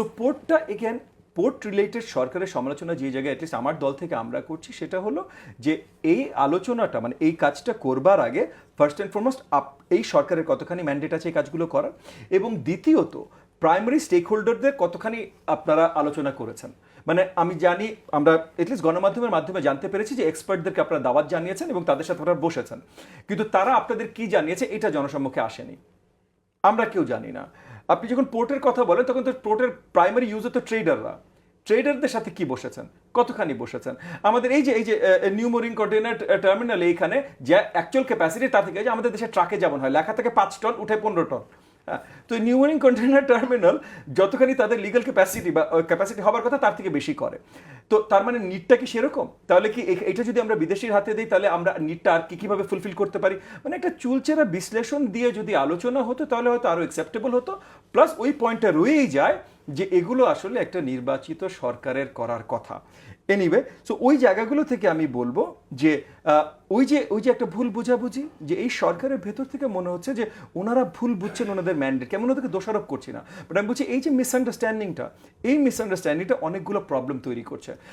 So পোর্টটা again port related সরকারের সমালোচনা যে জায়গায় অ্যাটলিস্ট আমার দল থেকে আমরা করছি, সেটা হলো যে এই আলোচনাটা মানে এই কাজটা করবার আগে ফার্স্ট অ্যান্ড ফরমোস্ট এই সরকারের কতখানি ম্যান্ডেট আছে এই কাজগুলো করার এবং দ্বিতীয়ত প্রাইমারি স্টেক হোল্ডারদের কতখানি আপনারা আলোচনা করেছেন। মানে আমি জানি, আমরা এটলিস্ট গণমাধ্যমের মাধ্যমে জানতে পেরেছি যে এক্সপার্টদেরকে আপনারা দাওয়াত জানিয়েছেন এবং তাদের সাথে আপনারা বসেছেন। কিন্তু তারা আপনাদের কি জানিয়েছে, এটা জনসম্মুখে আসেনি। আমরা কেউ জানি না। আপনি যখন পোর্টের কথা বলেন, তখন তো পোর্টের প্রাইমারি ইউজার তো ট্রেডাররা ট্রেডারদের সাথে কি বসেছেন? কতখানি বসেছেন? আমাদের এই যে এই যে নিউমোরিং কন্টেনার টার্মিনাল এইখানে, যে অ্যাকচুয়াল ক্যাপাসিটি তা থেকে যে আমাদের দেশে ট্রাকে যেমন হয়, লেখা থেকে পাঁচ টন উঠে পনেরো টন তো নিউমারিং কন্টেনার টার্মিনাল যতখানি তাদের লিগাল ক্যাপাসিটি বা ক্যাপাসিটি হবার কথা তার থেকে বেশি করে। তো তার মানে নিটটা কি সেরকম? তাহলে কি এটা যদি আমরা বিদেশির হাতে দিই, তাহলে আমরা নিটটা আর কি কীভাবে ফুলফিল করতে পারি? মানে একটা চুলচেরা বিশ্লেষণ দিয়ে যদি আলোচনা হতো, তাহলে হয়তো আরও অ্যাকসেপ্টেবল হতো। প্লাস ওই পয়েন্টটা রয়েই যায় যে এগুলো আসলে একটা নির্বাচিত সরকারের করার কথা। এনিওয়ে সো ওই জায়গাগুলো থেকে আমি বলব যে ওই যে ওই যে একটা ভুল বোঝাবুঝি, যে এই সরকারের ভেতর থেকে মনে হচ্ছে যে ওনারা ভুল বুঝছেন ওনাদের ম্যান্ডেট কেমন ওদেরকে দোষারোপ করছি না। বাট আমি বলছি এই যে মিসআন্ডারস্ট্যান্ডিংটা এই মিসআন্ডারস্ট্যান্ডিংটা অনেকগুলো প্রবলেম তৈরি করছে।